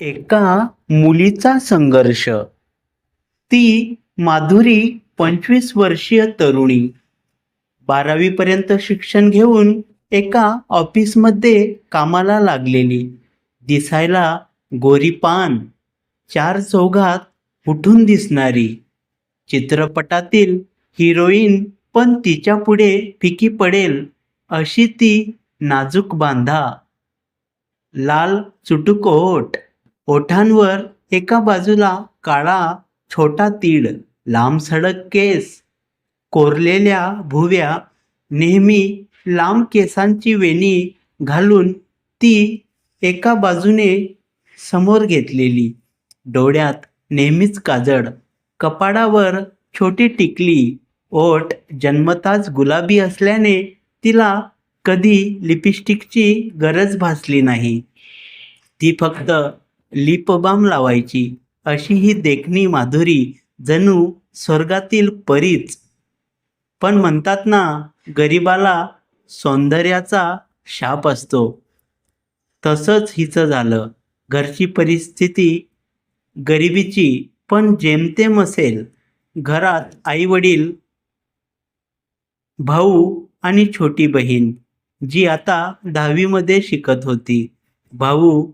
एका मुलीचा संघर्ष. ती माधुरी पंचवीस वर्षीय तरुणी. बारावीपर्यंत शिक्षण घेऊन एका ऑफिसमध्ये कामाला लागलेली. दिसायला गोरीपान चार चौघात उठून दिसणारी. चित्रपटातील हिरोईन पण तिच्या पुढे फिकी पडेल अशी ती नाजूक बांधा. लाल चुटुकोट ओठांवर एका बाजूला काळा छोटा तीड लांब सडक केस कोरलेल्या भुव्या नेहमी लांब केसांची वेणी घालून ती एका बाजूने समोर घेतलेली. डोळ्यात नेहमीच काजड कपाडावर छोटी टिकली. ओठ जन्मताच गुलाबी असल्याने तिला कधी लिपस्टिकची गरज भासली नाही. ती फक्त लिपबाम लावायची. अशी ही देखणी माधुरी जणू स्वर्गातील परीच. पण म्हणतात ना गरिबाला सौंदर्याचा शाप असतो. तसंच हिचं झालं. घरची परिस्थिती गरिबीची पण जेमतेम असेल. घरात आई वडील भाऊ आणि छोटी बहीण जी आता दहावीमध्ये शिकत होती. भाऊ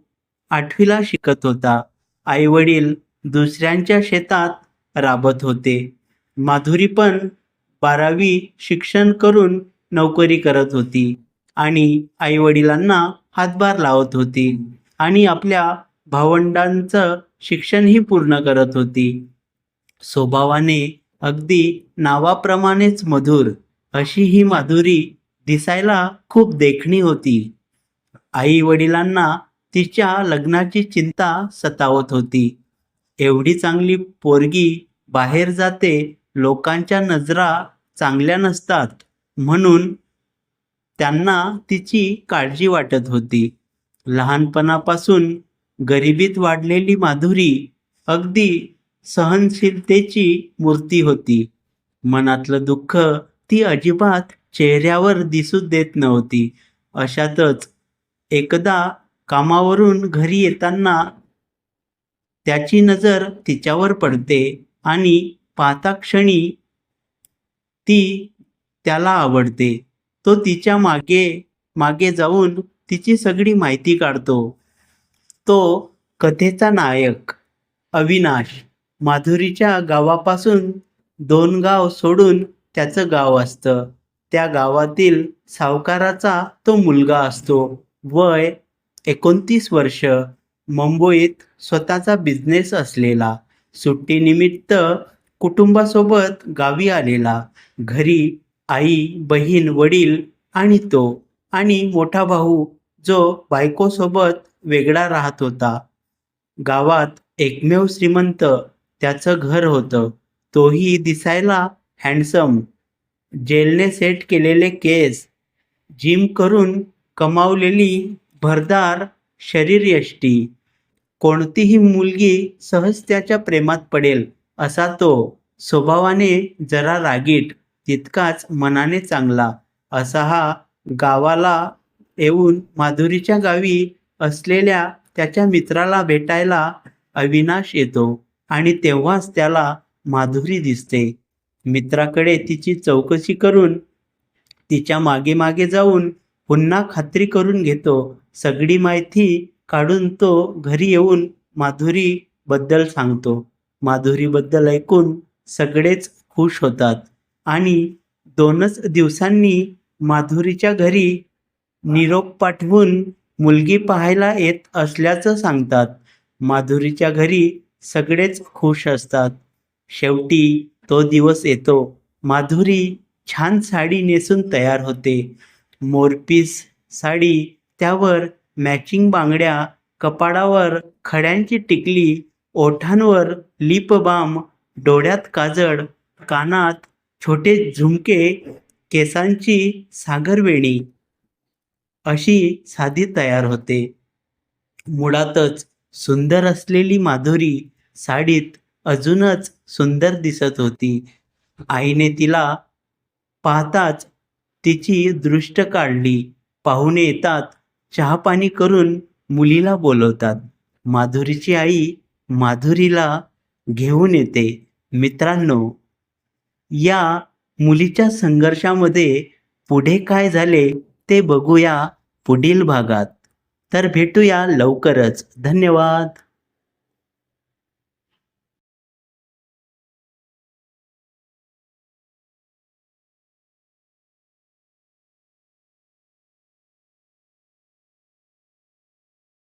आठवीला शिकत होता. आई वडील दुसऱ्यांच्या शेतात राबत होते. माधुरी पण बारावी शिक्षण करून नोकरी करत होती आणि आई वडिलांना हातभार लावत होती आणि आपल्या भावंडांचं शिक्षणही पूर्ण करत होती. स्वभावाने अगदी नावाप्रमाणेच मधुर अशी ही माधुरी दिसायला खूप देखणी होती. आई वडिलांना तिच्या लग्नाची चिंता सतावत होती. एवढी चांगली पोरगी बाहेर जाते लोकांच्या नजरा चांगल्या नसतात म्हणून त्यांना तिची काळजी वाटत होती. लहानपणापासून गरिबीत वाढलेली माधुरी अगदी सहनशीलतेची मूर्ती होती. मनातलं दुःख ती अजिबात चेहऱ्यावर दिसू देत नव्हती. अशातच एकदा कामावरून घरी येताना त्याची नजर तिच्यावर पडते आणि पाहता क्षणी ती त्याला आवडते. तो तिच्यामागे मागे जाऊन तिची सगळी माहिती काढतो. तो कथेचा नायक अविनाश. माधुरीच्या गावापासून दोन गाव सोडून त्याचं गाव असतं. त्या गावातील सावकाराचा तो मुलगा असतो. वय एकोणतीस वर्ष मुंबईत स्वतःचा बिझनेस असलेला सुट्टीनिमित्त कुटुंबासोबत गावी आलेला घरी आई बहीण वडील आणि तो आणि मोठा भाऊ जो बायकोसोबत वेगळा राहत होता. गावात एकमेव श्रीमंत त्याचं घर होतं. तोही दिसायला हँडसम जेलने सेट केलेले केस जिम करून कमावलेली भरदार शरीरयष्टी कोणतीही मुलगी सहज त्याच्या प्रेमात पडेल असा तो स्वभावाने जरा रागीट तितकाच मनाने चांगला असा हा गावाला येऊन माधुरीच्या गावी असलेल्या त्याच्या मित्राला भेटायला अविनाश येतो आणि तेव्हाच त्याला माधुरी दिसते. मित्राकडे तिची चौकशी करून तिच्यामागे मागे जाऊन पुन्हा खात्री करून घेतो. सगळी माहिती काढून तो घरी येऊन माधुरीबद्दल सांगतो. माधुरीबद्दल ऐकून सगळेच खुश होतात. आणि दोनच दिवसांनी माधुरीच्या घरी निरोप पाठवून मुलगी पाहायला येत असल्याचं सांगतात. माधुरीच्या घरी सगळेच खुश असतात. शेवटी तो दिवस येतो. माधुरी छान साडी नेसून तयार होते. मोरपीस साडी त्यावर मॅचिंग बांगड्या कपाडावर खड्यांची टिकली ओठांवर लिप बाम डोळ्यात काजळ कानात छोटे झुमके केसांची सागरवेणी अशी साधी तयार होते. मुळातच सुंदर असलेली माधुरी साडीत अजूनच सुंदर दिसत होती. आईने तिला पाहताच तिची दृष्ट काढली. पाहुणे येतात चहापाणी करून मुलीला बोलवतात. माधुरीची आई माधुरीला घेऊन येते. मित्रांनो या मुलीच्या संघर्षामध्ये पुढे काय झाले ते बघूया पुढील भागात. तर भेटूया लवकरच. धन्यवाद.